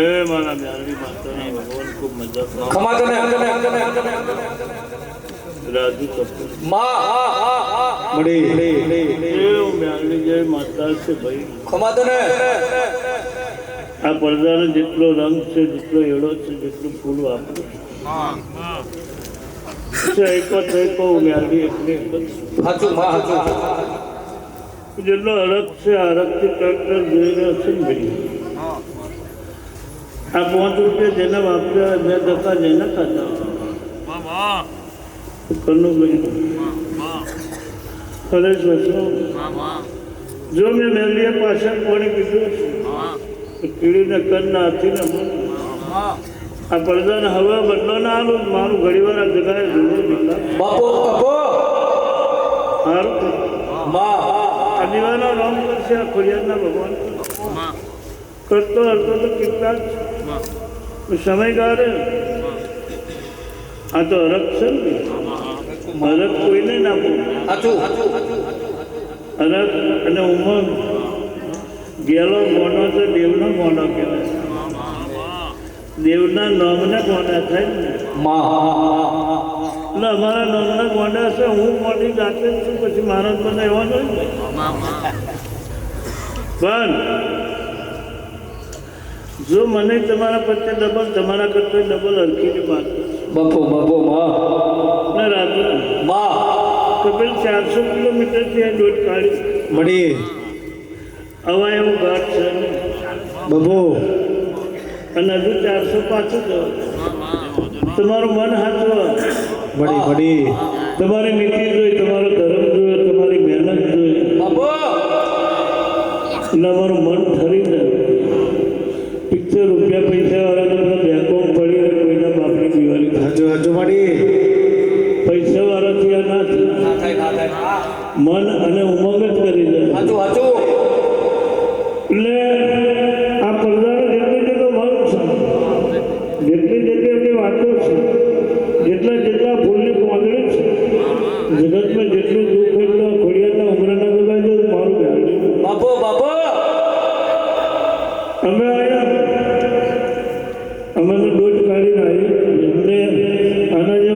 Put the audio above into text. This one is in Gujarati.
એ મારા મ્યારી માતાના ભગવાન ખૂબ મજા કરે. ખમા તને રાજુ કપૂર મળી. એ હું જય માતા છે ભાઈ. ખમા તને આ પડદાનો જેટલો રંગ છે જેટલો એળો છે જેટલું ફૂલ વાપરું છે. એક જ એક જ. સાચું માં હાચું. જેટલો અરગ છે આ અરગથી ટ્રેક્ટર જોઈ રહ્યો છે ને ભાઈ આ પાંચ રૂપિયા જેને વાપર્યા બે ટકા જેને ખાતા. ઘરનું ભાઈ ફરેશ વસનો જો મેં મેલીએ પાછળ કોણે કીધું કીડીને કરના હાથીને આ પડદાને હવે બદલો ના આલું મારું ઘડી વાર આ જગાએ જોડે બાપો. બાપો માં. આ દીવાનો રામ કરશે આ ફરિયાદના ભગવાન. કરતો હરતો તો કેટલા જ સમયગાળે. આ તો હરક છે ને હરક કોઈને ના હરક અને ઉમંગ. ગેલો મોનો તો દેવનો મોનો કહેવાય. દેવના નામના મોડા થાય ને. માં. એટલે અમારા નામના મોડા છે હું મોટી જાતે છું પછી મારા જ મને એવા જોઈએ. પણ જો મને તમારા પ્રત્યે ડબલ તમારા કરતા ડબલ હરખીની વાત બપો બપો માં. ને રાજુ માં. કપિલ ચારસો કિલોમીટરથી આ દોટ કાઢી મળી હવા એવું ઘાટ છે બબો અને હજુ ચારસો પાછું તમારું મન હાચવા મળી મળી તમારી નીતિ જોઈ તમારો ધર્મ જોયો તમારી મહેનત જોઈ. એટલે અમારું મન ઠરી જાય પિક્ચર રૂપિયા પૈસા વાળા બેંકો બેંકોમાં પડીને કોઈના બાપની દિવાળી હાચું હાચું મળી પૈસા વાળાથી આ ના થાય ના થાય. ના થાય મન અને ઉમંગ Amen.